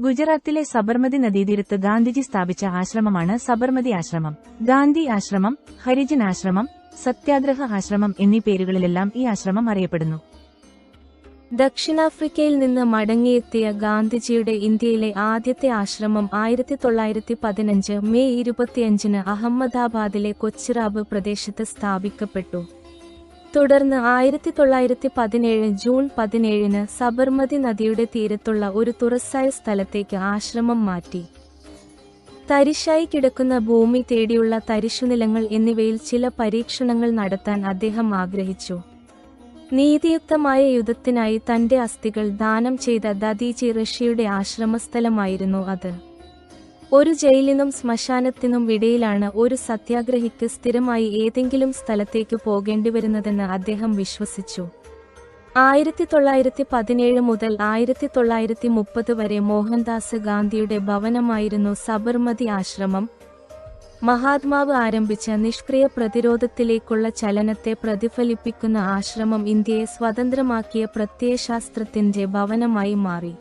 ഗുജറാത്തിലെ സബർമതി നദീതീരത്ത് ഗാന്ധിജി സ്ഥാപിച്ച ആശ്രമമാണ് സബർമതി ആശ്രമം. ഗാന്ധി ആശ്രമം ഹരിജൻ ആശ്രമം സത്യാഗ്രഹ ആശ്രമം എന്നീ പേരുകളിലെല്ലാം ഈ ആശ്രമം അറിയപ്പെടുന്നു. ദക്ഷിണാഫ്രിക്കയിൽ നിന്ന് മടങ്ങിയെത്തിയ ഗാന്ധിജിയുടെ ഇന്ത്യയിലെ ആദ്യത്തെ ആശ്രമം ആയിരത്തി തൊള്ളായിരത്തി പതിനഞ്ച് മെയ് ഇരുപത്തിയഞ്ചിന് അഹമ്മദാബാദിലെ കൊച്ചിറാബ് പ്രദേശത്ത് സ്ഥാപിക്കപ്പെട്ടു. തുടർന്ന് ആയിരത്തി തൊള്ളായിരത്തി പതിനേഴ് ജൂൺ പതിനേഴിന് സബർമതി നദിയുടെ തീരത്തുള്ള ഒരു തുറസായ സ്ഥലത്തേക്ക് ആശ്രമം മാറ്റി. തരിശായി കിടക്കുന്ന ഭൂമി തേടിയുള്ള തരിശുനിലങ്ങൾ എന്നിവയിൽ ചില പരീക്ഷണങ്ങൾ നടത്താൻ അദ്ദേഹം ആഗ്രഹിച്ചു. നീതിയുക്തമായ യുദ്ധത്തിനായി തന്റെ അസ്ഥികൾ ദാനം ചെയ്ത ദദീജി ഋഷിയുടെ ആശ്രമസ്ഥലമായിരുന്നു അത്. ഒരു ജയിലിനും ശ്മശാനത്തിനും ഇടയിലാണ് ഒരു സത്യാഗ്രഹിക്ക് സ്ഥിരമായി ഏതെങ്കിലും സ്ഥലത്തേക്ക് പോകേണ്ടി വരുന്നതെന്ന് അദ്ദേഹം വിശ്വസിച്ചു. ആയിരത്തി തൊള്ളായിരത്തി പതിനേഴ് മുതൽ ആയിരത്തി തൊള്ളായിരത്തി മുപ്പത് വരെ മോഹൻദാസ് ഗാന്ധിയുടെ ഭവനമായിരുന്നു സബർമതി ആശ്രമം. മഹാത്മാവ് ആരംഭിച്ച നിഷ്ക്രിയ പ്രതിരോധത്തിലേക്കുള്ള ചലനത്തെ പ്രതിഫലിപ്പിക്കുന്ന ആശ്രമം ഇന്ത്യയെ സ്വതന്ത്രമാക്കിയ പ്രത്യയശാസ്ത്രത്തിന്റെ ഭവനമായി മാറി.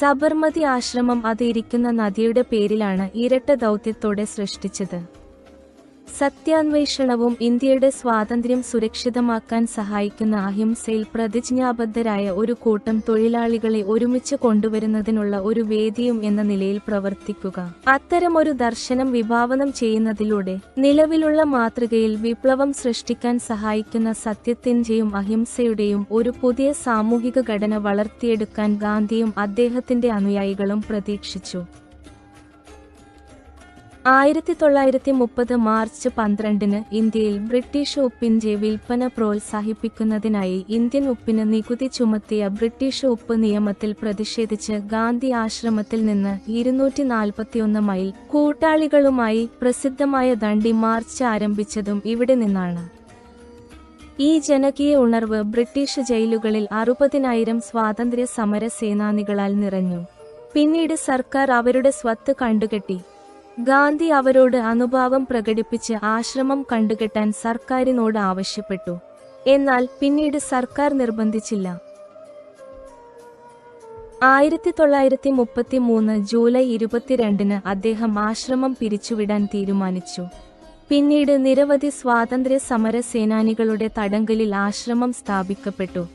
സബർമതി ആശ്രമം അതിരിക്കുന്ന നദിയുടെ പേരിലാണ് ഇരട്ട ദൗത്യത്തോടെ സൃഷ്ടിച്ചത്. സത്യാന്വേഷണവും ഇന്ത്യയുടെ സ്വാതന്ത്ര്യം സുരക്ഷിതമാക്കാൻ സഹായിക്കുന്ന അഹിംസയിൽ പ്രതിജ്ഞാബദ്ധരായ ഒരു കൂട്ടം തൊഴിലാളികളെ ഒരുമിച്ച് കൊണ്ടുവരുന്നതിനുള്ള ഒരു വേദിയും എന്ന നിലയിൽ പ്രവർത്തിക്കുക. അത്തരമൊരു ദർശനം വിഭാവനം ചെയ്യുന്നതിലൂടെ നിലവിലുള്ള മാതൃകയിൽ വിപ്ലവം സൃഷ്ടിക്കാൻ സഹായിക്കുന്ന സത്യത്തിന്റെയും അഹിംസയുടെയും ഒരു പുതിയ സാമൂഹിക ഘടന വളർത്തിയെടുക്കാൻ ഗാന്ധിയും അദ്ദേഹത്തിന്റെ അനുയായികളും പ്രതീക്ഷിച്ചു. ആയിരത്തി തൊള്ളായിരത്തി മുപ്പത് മാർച്ച് പന്ത്രണ്ടിന് ഇന്ത്യയിൽ ബ്രിട്ടീഷ് ഉപ്പിന്റെ വിൽപ്പന പ്രോത്സാഹിപ്പിക്കുന്നതിനായി ഇന്ത്യൻ ഉപ്പിന് നികുതി ചുമത്തിയ ബ്രിട്ടീഷ് ഉപ്പ് നിയമത്തിൽ പ്രതിഷേധിച്ച് ഗാന്ധി ആശ്രമത്തിൽ നിന്ന് ഇരുന്നൂറ്റി നാൽപ്പത്തിയൊന്ന് മൈൽ കൂട്ടാളികളുമായി പ്രസിദ്ധമായ ദണ്ഡി മാർച്ച് ആരംഭിച്ചതും ഇവിടെ നിന്നാണ്. ഈ ജനകീയ ഉണർവ് ബ്രിട്ടീഷ് ജയിലുകളിൽ അറുപതിനായിരം സ്വാതന്ത്ര്യ സമര സേനാനികളാൽ നിറഞ്ഞു. പിന്നീട് സർക്കാർ അവരുടെ സ്വത്ത് കണ്ടുകെട്ടി. ഗാന്ധി അവരോട് അനുഭാവം പ്രകടിപ്പിച്ച് ആശ്രമം കണ്ടുകെട്ടാൻ സർക്കാരിനോട് ആവശ്യപ്പെട്ടു. എന്നാൽ പിന്നീട് സർക്കാർ നിർബന്ധിച്ചില്ല. ആയിരത്തി തൊള്ളായിരത്തി മുപ്പത്തി മൂന്ന് ജൂലൈ ഇരുപത്തിരണ്ടിന് അദ്ദേഹം ആശ്രമം പിരിച്ചുവിടാൻ തീരുമാനിച്ചു. പിന്നീട് നിരവധി സ്വാതന്ത്ര്യ സമര സേനാനികളുടെ തടങ്കലിൽ ആശ്രമം സ്ഥാപിക്കപ്പെട്ടു.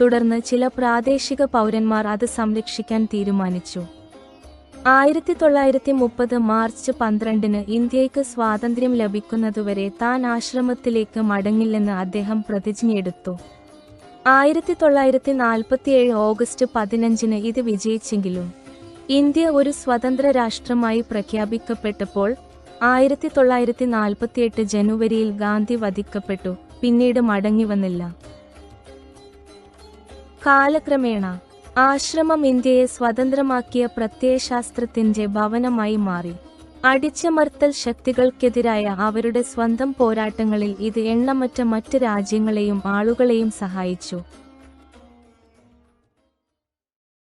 തുടർന്ന് ചില പ്രാദേശിക പൗരന്മാർ അത് സംരക്ഷിക്കാൻ തീരുമാനിച്ചു. ആയിരത്തി തൊള്ളായിരത്തി മുപ്പത് മാർച്ച് പന്ത്രണ്ടിന് ഇന്ത്യയ്ക്ക് സ്വാതന്ത്ര്യം ലഭിക്കുന്നതുവരെ താൻ ആശ്രമത്തിലേക്ക് മടങ്ങില്ലെന്ന് അദ്ദേഹം പ്രതിജ്ഞയെടുത്തു. ആയിരത്തി തൊള്ളായിരത്തി നാൽപ്പത്തിയേഴ് ഓഗസ്റ്റ് പതിനഞ്ചിന് ഇത് വിജയിച്ചെങ്കിലും ഇന്ത്യ ഒരു സ്വതന്ത്ര രാഷ്ട്രമായി പ്രഖ്യാപിക്കപ്പെട്ടപ്പോൾ ആയിരത്തി തൊള്ളായിരത്തി നാൽപ്പത്തിയെട്ട് ജനുവരിയിൽ ഗാന്ധി വധിക്കപ്പെട്ടു പിന്നീട് മടങ്ങിവന്നില്ല. കാലക്രമേണ ആശ്രമം ഇന്ത്യയെ സ്വതന്ത്രമാക്കിയ പ്രത്യയശാസ്ത്രത്തിന്റെ ഭവനമായി മാറി. അടിച്ചമർത്തൽ ശക്തികൾക്കെതിരായ അവരുടെ സ്വന്തം പോരാട്ടങ്ങളിൽ ഇത് എണ്ണമറ്റ മറ്റ് രാജ്യങ്ങളെയും ആളുകളെയും സഹായിച്ചു.